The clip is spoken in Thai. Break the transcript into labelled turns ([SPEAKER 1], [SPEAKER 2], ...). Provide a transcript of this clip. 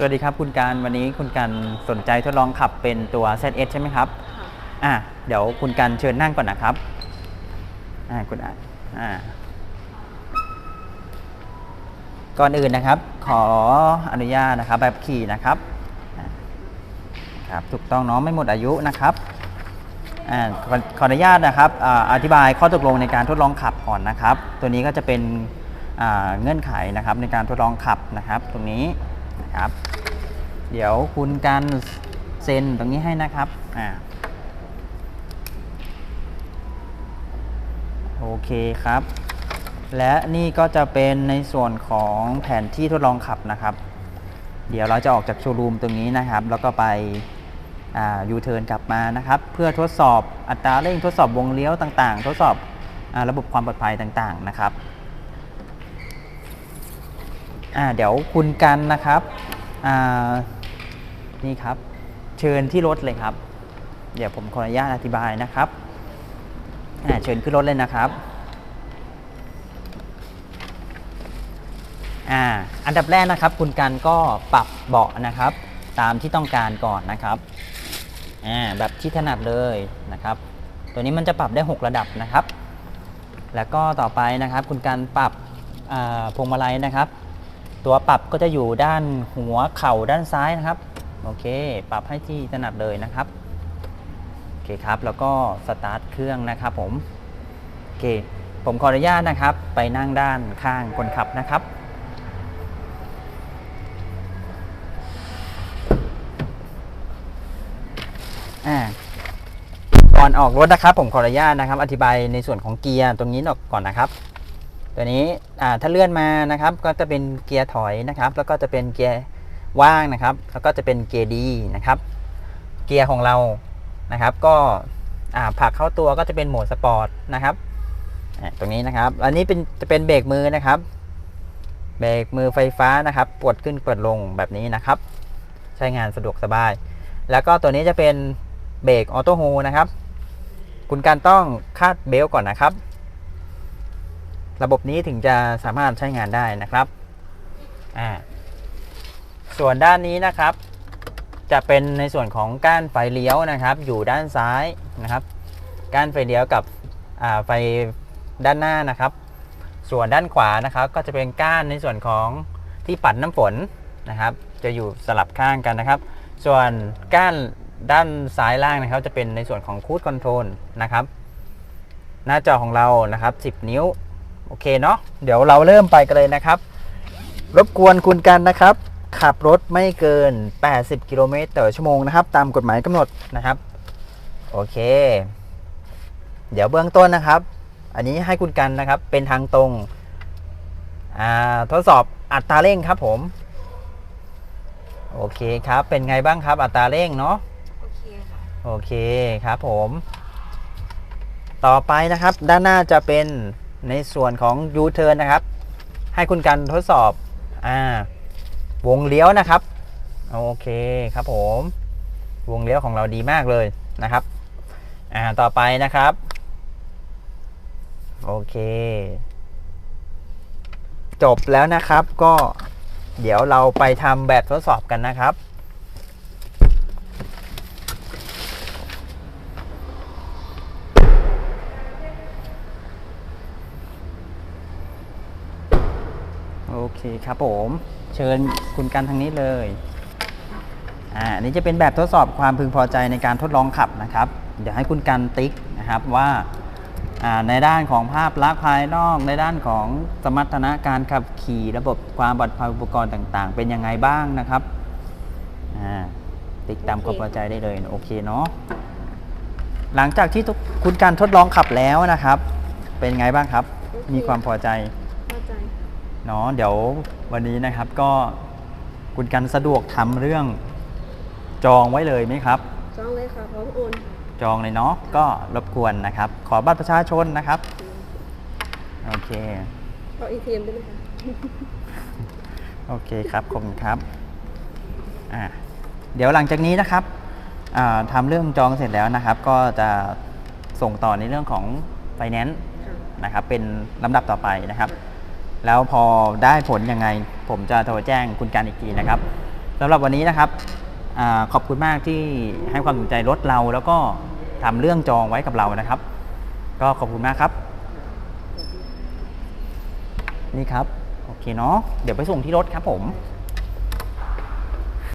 [SPEAKER 1] สวัสดีครับคุณการวันนี้คุณการสนใจทดลองขับเป็นตัว ZS ใช่ไหมครับ
[SPEAKER 2] ค่ะ
[SPEAKER 1] อะเดี๋ยวคุณการเชิญนั่งก่อนนะครับอ่าคุณอะอ่าก่อนอื่นนะครับ ขออนุญาตนะครับแบบขี่นะครับอ่าครับถูกต้องเนาะไม่หมดอายุนะครับอ่าขอขออนุญาตนะครับอ่าอธิบายข้อตกลงในการทดลองขับก่อนนะครับ ตัวนี้ก็จะเป็นอ่าเงื่อนไขนะครับในการทดลองขับนะครับ ตรงนี้ นะครับ เดี๋ยวคุณการเซ็นตรงนี้ให้นะครับอ่าโอเคครับ และนี่ก็จะเป็นในส่วนของแผนที่ทดลองขับนะครับ เดี๋ยวเราจะออกจากโชว์รูมตรงนี้นะครับ แล้วก็ไปยูเทิร์นกลับมานะครับ เพื่อทดสอบอัตราเร่งทดสอบวงเลี้ยวต่างๆ ทดสอบอระบบความปลอดภัยต่างๆนะครับ อ่าเดี๋ยวคุณกันนะครับอ่านี่ครับ เชิญที่รถเลยครับ เดี๋ยวผมขออนุญาตอธิบายนะครับอ่าเชิญขึ้นรถเลยนะครับอ่าอันดับแรกนะครับ คุณกันก็ปรับเบาะนะครับ ตามที่ต้องการก่อนนะครับอ่าแบบที่ถนัดเลยนะครับ ตัวนี้มันจะปรับได้ 6 ระดับนะครับ แล้วก็ต่อไปนะครับ คุณกันปรับพวงมาลัยนะครับ ตัวปรับก็จะอยู่ด้านหัวเข่าด้านซ้ายนะครับ โอเค ปรับให้ที่ถนัดเลยนะครับ โอเคครับ แล้วก็สตาร์ทเครื่องนะครับผม โอเค ผมขออนุญาตนะครับ ไปนั่งด้านข้างคนขับนะครับก่อนออกรถนะครับ ผมขออนุญาตนะครับ อธิบายในส่วนของเกียร์ตรงนี้ออกก่อนนะครับ ตัวนี้ถ้าเลื่อนมานะครับ ก็จะเป็นเกียร์ถอยนะครับ แล้วก็จะเป็นเกียร์ว่างนะครับ แล้วก็จะเป็นเกียร์ดีนะครับ เกียร์ของเรานะครับ ก็ผักเข้าตัวก็จะเป็นโหมดสปอร์ตนะครับตรงนี้นะครับอันนี้เป็นจะเป็นเบรกมือนะครับเบรกมือไฟฟ้านะครับปวดขึ้นปวดลงแบบนี้นะครับ ใช้งานสะดวกสบาย แล้วก็ตัวนี้จะเป็นเบรกออโต้โฮนะครับ คุณการต้องคาดเบลก่อนนะครับ ระบบนี้ถึงจะสามารถใช้งานได้นะครับอ่าส่วนด้านนี้นะครับ จะเป็นในส่วนของก้านไฟเลี้ยวนะครับ อยู่ด้านซ้ายนะครับ ก้านไฟเลี้ยวกับอ่าไฟด้านหน้านะครับ ส่วนด้านขวานะครับ ก็จะเป็นก้านในส่วนของที่ปัดน้ำฝนนะครับ จะอยู่สลับข้างกันนะครับ ส่วนก้านด้านซ้ายล่างนะครับ จะเป็นในส่วนของคูดคอนโทรลนะครับ หน้าจอของเรานะครับ 10 นิ้ว โอเคเนาะเดี๋ยวเราเริ่มไปกันเลยนะครับ รบกวนคุณกันนะครับ ขับรถไม่เกิน 80 กิโลเมตรต่อชั่วโมงนะครับ ตามกฎหมายกำหนดนะครับ โอเค เดี๋ยวเบื้องต้นนะครับ อันนี้ให้คุณกันนะครับ เป็นทางตรงอ่าทดสอบอัตราเร่งครับผม โอเคครับ เป็นไงบ้างครับ อัตราเร่งเนาะ
[SPEAKER 2] โอเคค่ะ
[SPEAKER 1] โอเคครับผม ต่อไปนะครับ ด้านหน้าจะเป็น ในส่วนของ U-turn นะครับ ให้คุณกันทดสอบอ่าวงเลี้ยวนะครับ โอเคครับผม วงเลี้ยวของเราดีมากเลยนะครับอ่าต่อไปนะครับ โอเค จบแล้วนะครับก็เดี๋ยวเราไปทำแบบทดสอบกันนะครับ โอเคครับผม เชิญคุณกันทางนี้เลยอ่าอันนี้จะเป็นแบบทดสอบความพึงพอใจในการทดลองขับนะครับ เดี๋ยวให้คุณกันติ๊กนะครับว่าอ่าในด้านของภาพลักษณ์ภายนอก ในด้านของสมรรถนะการขับขี่ระบบความปลอดภัยอุปกรณ์ต่างๆ เป็นยังไงบ้างนะครับอ่าติ๊กตามความพอใจได้เลยโอเคเนาะหลังจากที่คุณการทดลองขับแล้วนะครับ เป็นไงบ้างครับ มีความพอใจ
[SPEAKER 2] เนาะ
[SPEAKER 1] เดี๋ยววันนี้นะครับก็คุณกันสะดวกทำเรื่องจองไว้เลยไหมครับ
[SPEAKER 2] จองเลยค่ะพร้อมโอนค่ะ
[SPEAKER 1] จองเลยเนาะก็รบกวนนะครับ ขอบัตรประชาชนนะครับโอเค
[SPEAKER 2] เอาอีทีมได้ไหมคะ
[SPEAKER 1] โอเคครับขอบคุณครับอ่าเดี๋ยวหลังจากนี้นะครับอ่าทำเรื่องจองเสร็จแล้วนะครับ ก็จะส่งต่อในเรื่องของไฟแนนซ์
[SPEAKER 2] ค่ะ
[SPEAKER 1] นะครับ เป็นลำดับต่อไปนะครับ แล้วพอได้ผลยังไง ผมจะโทรแจ้งคุณการอีกทีนะครับสำหรับวันนี้นะครับอขอบคุณมากที่ให้ความสนใจรถเรา แล้วก็ทำเรื่องจองไว้กับเรานะครับ ก็ขอบคุณมากครับ นี่ครับ โอเคเนาะเดี๋ยวไปส่งที่รถครับผม